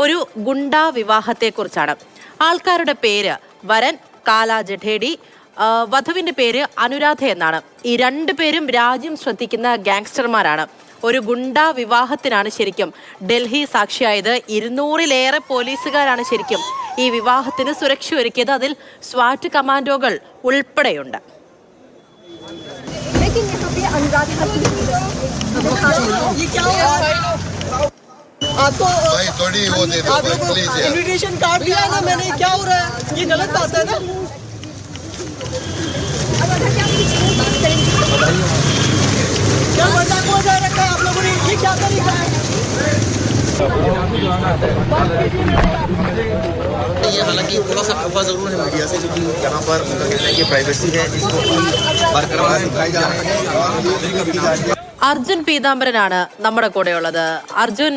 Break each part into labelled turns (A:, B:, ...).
A: ഒരു ഗുണ്ടാ വിവാഹത്തെക്കുറിച്ചാണ് ആൾക്കാരുടെ പേര് വരൻ കാല ജഠേഡി ആ, വധുവിന്റെ പേര് അനുരാധ എന്നാണ് ഈ രണ്ടു പേരും രാജ്യം ശ്രദ്ധിക്കുന്ന ഗാങ്സ്റ്റർമാരാണ് ഒരു ഗുണ്ടാ വിവാഹത്തിനാണ് ശരിക്കും ഡൽഹി സാക്ഷിയായത് ഇരുന്നൂറിലേറെ പോലീസുകാരാണ് ശരിക്കും ഈ വിവാഹത്തിന് സുരക്ഷ ഒരുക്കിയത് അതിൽ സ്വാറ്റ് കമാൻഡോകൾ ഉൾപ്പെടെയുണ്ട്
B: लेकिन यहाँ पे अनुराधा की
C: ये क्या हुआ हाँ तो
D: भाई थोड़ी वो दे दो
C: आप
D: भाई
C: लोगों
D: प्लीज
C: को
D: यार
C: इनविटेशन कार्ड दिया है ना मैंने क्या हो रहा है ये गलत बात है ना
B: अनुराधा क्या आपकी चीनी बात करेंगी
C: क्या मजाक हो जा रखा है आप लोगों ने ये क्या तरीका है
E: ये हालांकि थोड़ा सा खफा जरूर है मीडिया से क्योंकि यहाँ पर उनका कहना है कि प्राइवेसी है इसको बरकरार रखा जा रहा है
A: അർജുൻ പീതാംബരനാണ് നമ്മുടെ കൂടെയുള്ളത് അർജുൻ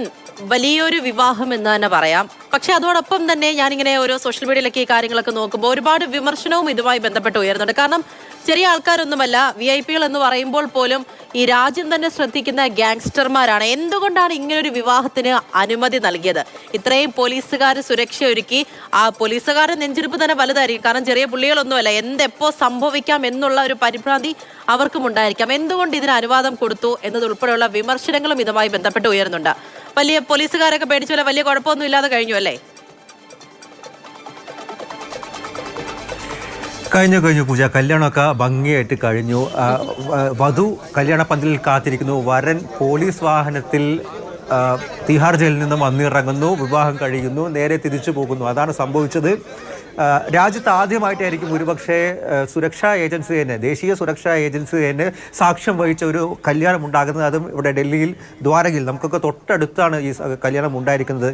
A: വലിയൊരു വിവാഹം എന്ന് തന്നെ പറയാം. പക്ഷെ അതോടൊപ്പം തന്നെ ഞാനിങ്ങനെ ഓരോ സോഷ്യൽ മീഡിയയിലൊക്കെ ഈ കാര്യങ്ങളൊക്കെ നോക്കുമ്പോൾ ഒരുപാട് വിമർശനവും ഇതുമായി ബന്ധപ്പെട്ട് ഉയരുന്നുണ്ട്. കാരണം ചെറിയ ആൾക്കാരൊന്നുമല്ല വി ഐ പികൾ എന്ന് പറയുമ്പോൾ പോലും ഈ രാജ്യം തന്നെ ശ്രദ്ധിക്കുന്ന ഗാങ്സ്റ്റർമാരാണ് എന്തുകൊണ്ടാണ് ഇങ്ങനൊരു വിവാഹത്തിന് അനുമതി നൽകിയത്? ഇത്രയും പോലീസുകാർ സുരക്ഷ ഒരുക്കി. ആ പോലീസുകാരുടെ നെഞ്ചിരിപ്പ് തന്നെ വലുതായിരിക്കും. കാരണം ചെറിയ പുള്ളികളൊന്നുമല്ല എന്തെപ്പോ സംഭവിക്കാം എന്നുള്ള ഒരു പരിഭ്രാന്തി അവർക്കും ഉണ്ടായിരിക്കാം. എന്തുകൊണ്ട് ഇതിന് അനുവാദം കൊടുത്തു എന്നതുൾപ്പെടെയുള്ള വിമർശനങ്ങളും ഇതുമായി ബന്ധപ്പെട്ട് ഉയരുന്നുണ്ട്. വലിയ പോലീസുകാരൊക്കെ പേടിച്ചോലെ വലിയ കുഴപ്പമൊന്നും ഇല്ലാതെ കഴിഞ്ഞു അല്ലേ?
F: കഴിഞ്ഞു കഴിഞ്ഞു പൂജ. കല്യാണമൊക്കെ ഭംഗിയായിട്ട് കഴിഞ്ഞു. വധു കല്യാണ പന്തലിൽ കാത്തിരിക്കുന്നു. വരൻ പോലീസ് വാഹനത്തിൽ തിഹാർ ജയിലിൽ നിന്നും വന്നിറങ്ങുന്നു. വിവാഹം കഴിയുന്നു. നേരെ തിരിച്ചു പോകുന്നു. അതാണ് സംഭവിച്ചത്. രാജ്യത്ത് ആദ്യമായിട്ടായിരിക്കും ഒരുപക്ഷെ സുരക്ഷാ ഏജൻസി തന്നെ ദേശീയ സുരക്ഷാ ഏജൻസി തന്നെ സാക്ഷ്യം വഹിച്ച ഒരു കല്യാണം ഉണ്ടാകുന്നത്. അതും ഇവിടെ ഡൽഹിയിൽ ദ്വാരകയിൽ നമുക്കൊക്കെ തൊട്ടടുത്താണ് ഈ കല്യാണം ഉണ്ടായിരിക്കുന്നത്.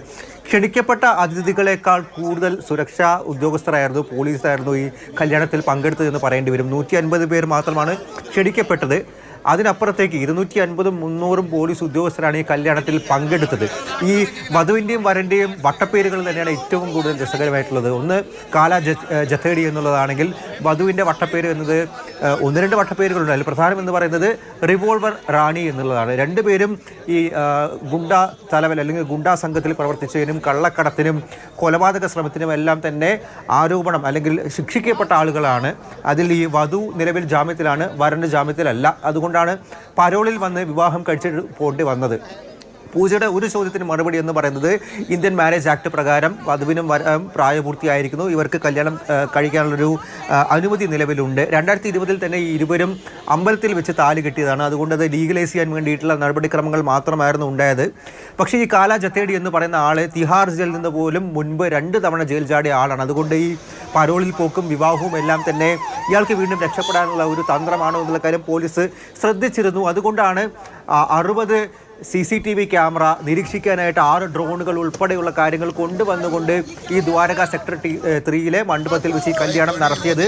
F: ക്ഷണിക്കപ്പെട്ട അതിഥികളെക്കാൾ കൂടുതൽ സുരക്ഷാ ഉദ്യോഗസ്ഥരായിരുന്നു പോലീസായിരുന്നു ഈ കല്യാണത്തിൽ പങ്കെടുത്തതെന്ന് പറയേണ്ടി വരും. നൂറ്റി അൻപത് പേർ മാത്രമാണ് ക്ഷണിക്കപ്പെട്ടത്. അതിനപ്പുറത്തേക്ക് ഇരുന്നൂറ്റി അൻപതും മുന്നൂറും പോലീസ് ഉദ്യോഗസ്ഥരാണ് ഈ കല്യാണത്തിൽ പങ്കെടുത്തത്. ഈ വധുവിന്റെയും വരന്റെയും വട്ടപ്പേരുകൾ തന്നെയാണ് ഏറ്റവും കൂടുതൽ രസകരമായിട്ടുള്ളത്. ഒന്ന് കാല ജത്തേടി എന്നുള്ളതാണെങ്കിൽ വധുവിന്റെ വട്ടപ്പേര് എന്നത് ഒന്ന് രണ്ട് വട്ടപ്പേരുകളുണ്ട്. അതിൽ പ്രധാനം എന്ന് പറയുന്നത് റിവോൾവർ റാണി എന്നുള്ളതാണ്. രണ്ടുപേരും ഈ ഗുണ്ട തലവൽ അല്ലെങ്കിൽ ഗുണ്ടാ സംഘത്തിൽ പ്രവർത്തിച്ചതിനും കള്ളക്കടത്തിനും കൊലപാതക ശ്രമത്തിനും എല്ലാം തന്നെ ആരോപണം അല്ലെങ്കിൽ ശിക്ഷിക്കപ്പെട്ട ആളുകളാണ്. അതിൽ ഈ വധു നിലവിൽ ജാമ്യത്തിലാണ് വരന്റെ ജാമ്യത്തിലല്ല. അതുകൊണ്ടാണ് പരോളിൽ വന്ന് വിവാഹം കഴിച്ചിട്ട് പോണ്ടി വന്നത്. പൂജയുടെ ഒരു ചോദ്യത്തിന് മറുപടി എന്ന് പറയുന്നത് ഇന്ത്യൻ മാരേജ് ആക്ട് പ്രകാരം വധുവിനും പ്രായപൂർത്തിയായിരിക്കുന്നു. ഇവർക്ക് കല്യാണം കഴിക്കാനുള്ളൊരു അനുമതി നിലവിലുണ്ട്. രണ്ടായിരത്തി ഇരുപതിൽ തന്നെ ഈ ഇരുവരും അമ്പലത്തിൽ വെച്ച് താലി കെട്ടിയതാണ്. അതുകൊണ്ട് അത് ലീഗലൈസ് ചെയ്യാൻ വേണ്ടിയിട്ടുള്ള നടപടിക്രമങ്ങൾ മാത്രമായിരുന്നു ഉണ്ടായത്. പക്ഷേ ഈ കാല ജത്തേടി എന്ന് പറയുന്ന ആൾ തിഹാർ ജയിലിൽ നിന്ന് പോലും മുൻപ് രണ്ട് തവണ ജയിൽ ചാടിയ ആളാണ്. അതുകൊണ്ട് ഈ പരോളിൽ പോക്കും വിവാഹവും എല്ലാം തന്നെ ഇയാൾക്ക് വീണ്ടും രക്ഷപ്പെടാനുള്ള ഒരു തന്ത്രമാണോ എന്നുള്ള കാര്യം പോലീസ് ശ്രദ്ധിച്ചിരുന്നു. അതുകൊണ്ടാണ് അറുപത് C C T V camera നിരീക്ഷിക്കാനായിട്ട് ആറ് ഡ്രോണുകൾ ഉൾപ്പെടെയുള്ള കാര്യങ്ങൾ കൊണ്ടുവന്നുകൊണ്ട് ഈ ദ്വാരക സെക്ടർ ടി ത്രീയിലെ മണ്ഡപത്തിൽ വെച്ച് ഈ കല്യാണം നടത്തിയത്.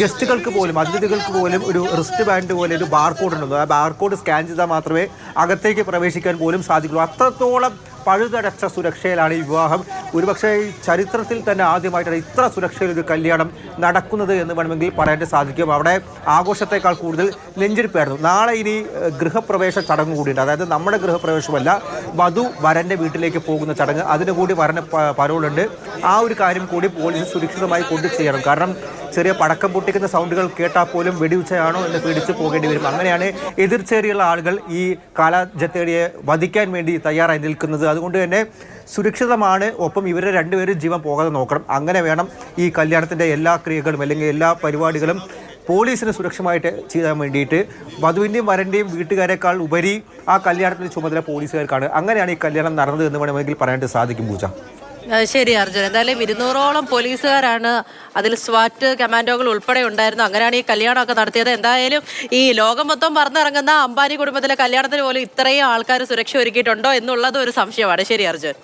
F: ഗസ്റ്റുകൾക്ക് പോലും അതിഥികൾക്ക് പോലും ഒരു റിസ്റ്റ് ബാൻഡ് പോലെ ഒരു ബാർകോഡ് ഉണ്ടല്ലോ ആ ബാർകോഡ് സ്കാൻ ചെയ്താൽ മാത്രമേ അകത്തേക്ക് പ്രവേശിക്കാൻ പോലും സാധിക്കുള്ളൂ. അത്രത്തോളം പഴുതടച്ച സുരക്ഷയിലാണ് ഈ വിവാഹം. ഒരുപക്ഷെ ചരിത്രത്തിൽ തന്നെ ആദ്യമായിട്ടാണ് ഇത്ര സുരക്ഷയിൽ ഒരു കല്യാണം നടക്കുന്നത് എന്ന് വേണമെങ്കിൽ പറയാനായിട്ട് സാധിക്കും. അവിടെ ആഘോഷത്തെക്കാൾ കൂടുതൽ നെഞ്ചിരിപ്പായിരുന്നു നാളെ ഇനി ഗൃഹപ്രവേശ ചടങ്ങ് കൂടിയുണ്ട്. അതായത് നമ്മുടെ ഗൃഹപ്രവേശമല്ല വധു വരന്റെ വീട്ടിലേക്ക് പോകുന്ന ചടങ്ങ്. അതിന് കൂടി വരന് പരോളുണ്ട്. ആ ഒരു കാര്യം കൂടി പോലീസ് സുരക്ഷിതമായി കൊണ്ടു ചെയ്യണം. കാരണം ചെറിയ പടക്കം പൊട്ടിക്കുന്ന സൗണ്ടുകൾ കേട്ടാൽ പോലും വെടിവെച്ചയാണോ എന്ന് പേടിച്ച് പോകേണ്ടി വരും. അങ്ങനെയാണ് എതിർച്ചേരിയുള്ള ആളുകൾ ഈ കാലാജത്തേടിയെ വധിക്കാൻ വേണ്ടി തയ്യാറായി നിൽക്കുന്നത്. അതുകൊണ്ട് തന്നെ സുരക്ഷിതമാണ്. ഒപ്പം ഇവരെ രണ്ടുപേരും ജീവൻ പോകാതെ നോക്കണം. അങ്ങനെ വേണം ഈ കല്യാണത്തിന്റെ എല്ലാ ക്രിയകളും അല്ലെങ്കിൽ എല്ലാ പരിപാടികളും പോലീസിന് സുരക്ഷമായിട്ട് ചെയ്യാൻ വേണ്ടിയിട്ട്. വധുവിന്റെയും വരന്റെയും വീട്ടുകാരെക്കാൾ ഉപരി ആ കല്യാണത്തിന്റെ ചുമതല പോലീസുകാർക്കാണ്. അങ്ങനെയാണ് ഈ കല്യാണം നടന്നത് എന്ന് വേണമെങ്കിൽ പറയാനായിട്ട് സാധിക്കും പൂജ.
A: ശരി അർജുൻ. എന്തായാലും ഇരുന്നൂറോളം പോലീസുകാരാണ് അതിൽ സ്വാറ്റ് കമാൻഡോകൾ ഉൾപ്പെടെ ഉണ്ടായിരുന്നു. അങ്ങനെയാണ് ഈ കല്യാണമൊക്കെ നടത്തിയത്. എന്തായാലും ഈ ലോകം മൊത്തം പറഞ്ഞിറങ്ങുന്ന അംബാനി കുടുംബത്തിലെ കല്യാണത്തിന് പോലും ഇത്രയും ആൾക്കാർ സുരക്ഷ ഒരുക്കിയിട്ടുണ്ടോ എന്നുള്ളത് ഒരു സംശയമാണ്. ശരി അർജുൻ.